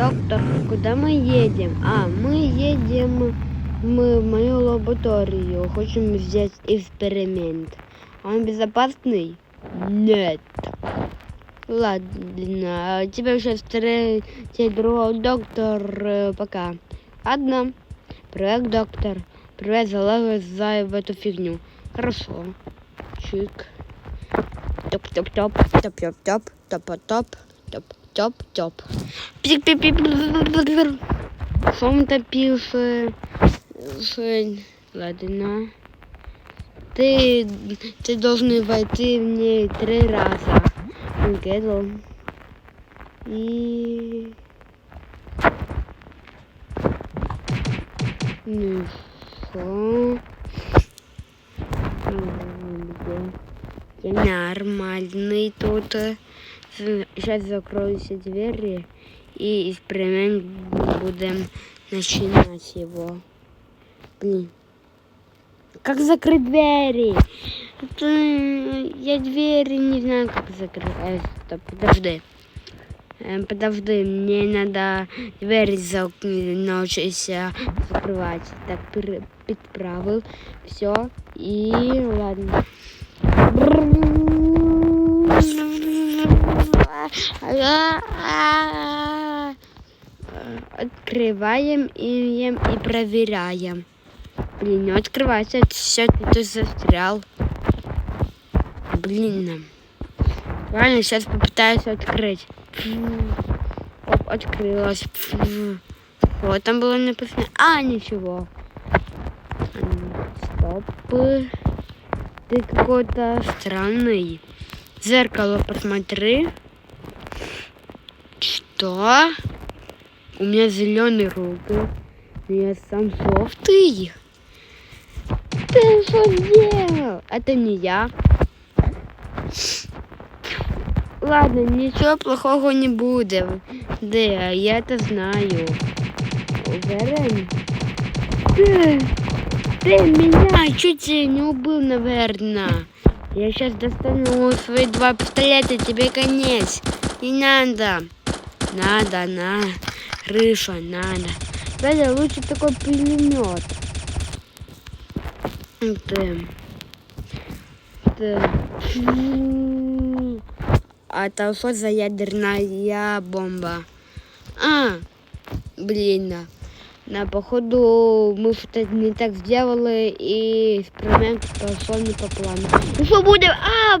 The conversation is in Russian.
Доктор, куда мы едем? А, мы едем мы в мою лабораторию. Хотим взять эксперимент. Он безопасный? Нет. Ладно, тебя сейчас встретит другой доктор. э, Пока. Ладно. Привет, доктор. Привет, залазай в эту фигню. Хорошо. Чик. Топ-топ-топ, топ-топ-топ, топ-топ, топ-топ-топ. Пик-пик-пик. Что он там пишет? Ш- Ладно. Ты, ты должен войти в ней три раза. Гедл. И... Ну что? Я нормальный тут. Сейчас закрою все двери и эксперимент будем начинать его. Блин. Как закрыть двери? Я двери не знаю, как закрыть. Стоп, подожди. Э, Подожди, мне надо двери зак- научиться закрывать. Так, подправил. Все. И ладно. Открываем и, и проверяем. Блин, не открывается. Все, ты застрял. Блин. Ладно, сейчас попытаюсь открыть. Оп, открылась. Вот там было написано. А, ничего. Стоп. Ты какой-то странный. Зеркало посмотри. Что? У меня зеленые руки. но Я сам желтый. Ты что сделал? Это не я. Ладно, ничего плохого не будет. Да, я это знаю. Уверен? Ты, ты меня чуть не убил, наверное. Я сейчас достану свои два пистолета, тебе конец. Не надо. Надо, на. Крыша, надо. Дядя, лучше такой пулемет. Ты. Ты. А это что за ядерная бомба? А, блин. На походу мы что-то не так сделали и эксперимент пошел не по плану. Ну что будем? А!